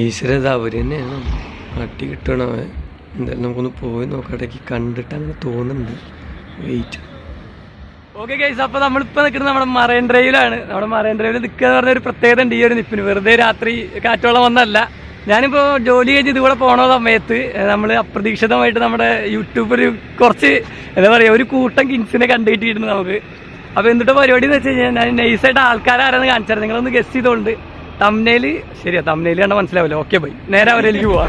ഈശ്വര ഇത് അവർ അട്ടി കിട്ടണവൻ എന്തായാലും നമുക്കൊന്ന് പോയി നോക്കട്ടെ കണ്ടിട്ട് അങ്ങനെ തോന്നുന്നുണ്ട്. വെയിറ്റ് ഓക്കെ ഗൈസ് അപ്പോൾ നമ്മളിപ്പോൾ നിൽക്കുന്നത് നമ്മുടെ മറൈൻ ഡ്രൈവിലാണ് നമ്മുടെ മറൈൻ ഡ്രൈവിൽ നിൽക്കുക എന്ന് പറഞ്ഞ ഒരു പ്രത്യേകത ഉണ്ട് ഈ ഒരു നിപ്പിന്. വെറുതെ രാത്രി കാറ്റോളം വന്നല്ല ഞാനിപ്പോൾ ജോലി കഴിഞ്ഞ് ഇതുകൂടെ പോണ സമയത്ത് നമ്മൾ അപ്രതീക്ഷിതമായിട്ട് നമ്മുടെ യൂട്യൂബിൽ കുറച്ച് എന്താ പറയുക ഒരു കൂട്ടം കിങ്സിനെ കണ്ടുകിട്ടിയിരുന്നു നമുക്ക്. അപ്പോൾ എന്നിട്ട് പരിപാടി എന്ന് വെച്ച് കഴിഞ്ഞാൽ ഞാൻ നൈസായിട്ട് ആൾക്കാരാരെന്ന് കാണിച്ചാൽ നിങ്ങളൊന്ന് ഗസ് ചെയ്തോണ്ട് തമ്നയിൽ ശരിയാ തമ്നയിൽ കണ്ട മനസ്സിലാവില്ല. ഓക്കെ ബൈ നേരെ അവരിലേക്ക് പോവാ.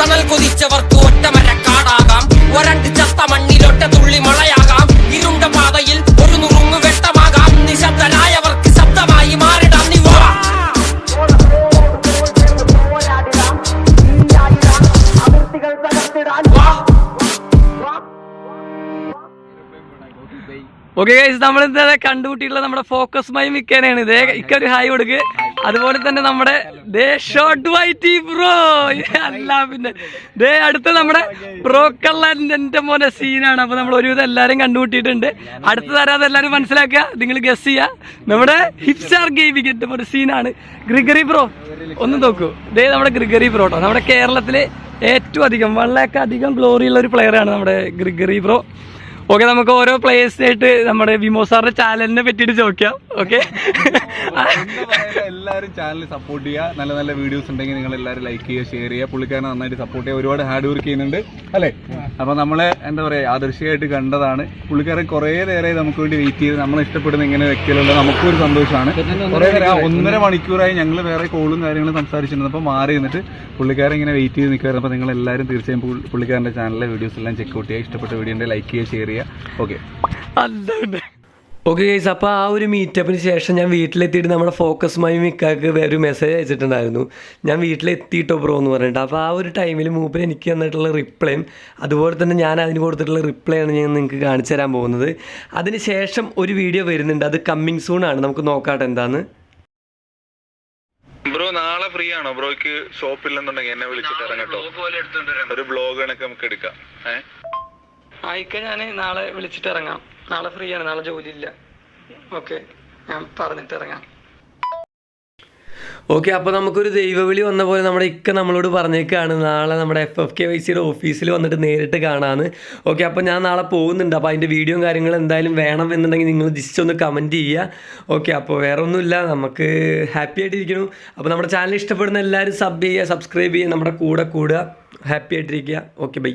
തണൽ കൊതിച്ചവർക്ക് ഒറ്റമര കാടാകാം. വരണ്ട് ചത്ത മണ്ണിലൊറ്റ തുള്ളി മഴയാകാം ഇരുണ്ട പാതയിൽ ഒരു നുറുങ്ങു വെട്ടമാകാം. നിശബ്ദരായവർക്ക് ശബ്ദമായി മാറിടാം. നീ വാ. ഓക്കെ ഗൈസ് നമ്മൾ ഇന്നലെ കണ്ടുകൂട്ടിയിട്ടുള്ള നമ്മുടെ ഫോക്കസ് മൈ മിക്കാനാണ് ഇതേ ഇക്കൊരു ഹായ് കൊടുക്ക്. അതുപോലെ തന്നെ നമ്മുടെ ദേ ഷോർട്ട് വൈറ്റി ബ്രോ അല്ല പിന്നെ. ദേ അടുത്ത നമ്മുടെ പ്രോ കള്ളന്റെ മോനെ സീനാണ് അപ്പൊ നമ്മൾ ഒരുവിധം എല്ലാരും കണ്ടുകൂട്ടിയിട്ടുണ്ട് അടുത്ത തരാതെ എല്ലാരും മനസ്സിലാക്കുക. നിങ്ങൾ ഗസ് ചെയ്യാ. നമ്മുടെ ഹിപ്സാർ ഗെയിമിങ്ങിന്റെ ഒരു സീനാണ് ഗ്രിഗറി ബ്രോ ഒന്ന് നോക്കൂ. ദേ നമ്മുടെ ഗ്രിഗറി ബ്രോ കേട്ടോ നമ്മുടെ കേരളത്തിലെ ഏറ്റവും അധികം വളരെയൊക്കെ അധികം ഗ്ലോറി ഉള്ള ഒരു പ്ലെയറാണ് നമ്മുടെ ഗ്രിഗറി ബ്രോ ഓക്കെ നമുക്ക് ഓരോ പ്ലേയേഴ്സിനായിട്ട് നമ്മുടെ വിമോ സാറിന്റെ ചാനലിനെ പറ്റിയിട്ട് ചോദിക്കാം. ഓക്കെ? എല്ലാവരും ചാനൽ സപ്പോർട്ട് ചെയ്യുക. നല്ല നല്ല വീഡിയോസ് ഉണ്ടെങ്കിൽ നിങ്ങൾ എല്ലാവരും ലൈക്ക് ചെയ്യുക ഷെയർ ചെയ്യുക. പുള്ളിക്കാരനെ നന്നായിട്ട് സപ്പോർട്ട് ചെയ്യുക. ഒരുപാട് ഹാർഡ് വർക്ക് ചെയ്യുന്നുണ്ട് അല്ലേ? അപ്പൊ നമ്മളെ എന്താ പറയാ ആദർശമായിട്ട് കണ്ടതാണ്. പുള്ളിക്കാരൻ കുറേ നേരെ നമുക്ക് വേണ്ടി വെയിറ്റ് ചെയ്ത് നമ്മൾ ഇഷ്ടപ്പെടുന്ന ഇങ്ങനെ വ്യക്തികളുണ്ട്. നമുക്കും ഒരു സന്തോഷമാണ്. കുറേ നേരം ഒന്നര മണിക്കൂറായി ഞങ്ങൾ വേറെ കോളും കാര്യങ്ങളും സംസാരിച്ചിരുന്നപ്പോൾ മാറി നിന്നിട്ട് പുള്ളിക്കാരൻ ഇങ്ങനെ വെയിറ്റ് ചെയ്ത് നിൽക്കുമായിരുന്നു അപ്പോൾ നിങ്ങൾ എല്ലാവരും തീർച്ചയായും പുള്ളിക്കാരന്റെ ചാനലിലെ വീഡിയോസ് എല്ലാം ചെക്ക് ഔട്ട് ചെയ്യുക. ഇഷ്ടപ്പെട്ട വീഡിയോ ലൈക്ക് ചെയ്യുക ഷെയർ ചെയ്യുക. ഓക്കെ ഓക്കെ ഗൈസ് അപ്പോൾ ആ ഒരു മീറ്റപ്പിന് ശേഷം ഞാൻ വീട്ടിലെത്തിയിട്ട് നമ്മുടെ ഫോക്കസ് മൈ മിക്കാക്ക് ഒരു മെസ്സേജ് അയച്ചിട്ടുണ്ടായിരുന്നു. ഞാൻ വീട്ടിലെത്തിയിട്ടോ ബ്രോ എന്ന് പറഞ്ഞിട്ട്. അപ്പോൾ ആ ഒരു ടൈമിൽ മൂപ്പർ എനിക്ക് തന്നിട്ടുള്ള റിപ്ലൈയും അതുപോലെ തന്നെ ഞാൻ അതിന് കൊടുത്തിട്ടുള്ള റിപ്ലൈ ആണ് ഞാൻ നിങ്ങൾക്ക് കാണിച്ചു തരാൻ പോകുന്നത്. അതിന് ശേഷം ഒരു വീഡിയോ വരുന്നുണ്ട്. അത് കമ്മിങ് സൂൺ ആണ്. നമുക്ക് നോക്കാട്ടെ എന്താന്ന്. ബ്രോ നാളെ ഫ്രീ ആണോ? ബ്രോയ്ക്ക് ഷോപ്പില്ലെന്നുണ്ടെങ്കിൽ എന്നെ വിളിച്ചിട്ട് ഇറങ്ങട്ടോ ഒരു ബ്ലോഗ് കണക്ക് നമുക്ക് എടുക്കാം. ആയിക്ക ഞാൻ നാളെ വിളിച്ചിട്ട് ഇറങ്ങാം. നാളെ ഫ്രീ ആണ്. നാളെ ജോലി ഇല്ല ഓക്കെ ഞാൻ പറഞ്ഞിട്ട് ഇറങ്ങാം. ഓക്കെ അപ്പോൾ നമുക്കൊരു ദൈവവിളി വന്ന പോലെ നമ്മുടെ ഇക്ക നമ്മളോട് പറഞ്ഞേക്കാണ്. നാളെ നമ്മുടെ എഫ് എഫ് കെ വൈ സിയുടെ ഓഫീസിൽ വന്നിട്ട് നേരിട്ട് കാണാമെന്ന് ഓക്കെ അപ്പോൾ ഞാൻ നാളെ പോകുന്നുണ്ട്. അപ്പോൾ അതിന്റെ വീഡിയോയും കാര്യങ്ങളും എന്തായാലും വേണം എന്നുണ്ടെങ്കിൽ നിങ്ങൾ ജസ്റ്റ് ഒന്ന് കമന്റ് ചെയ്യുക. ഓക്കെ അപ്പോൾ വേറെ ഒന്നുമില്ല നമുക്ക് ഹാപ്പി ആയിട്ടിരിക്കുന്നു. അപ്പോൾ നമ്മുടെ ചാനൽ ഇഷ്ടപ്പെടുന്ന എല്ലാവരും സബ് ചെയ്യുക സബ്സ്ക്രൈബ് ചെയ്യുക നമ്മുടെ കൂടെ കൂടുക. ഹാപ്പി ആയിട്ടിരിക്കുക. Okay bye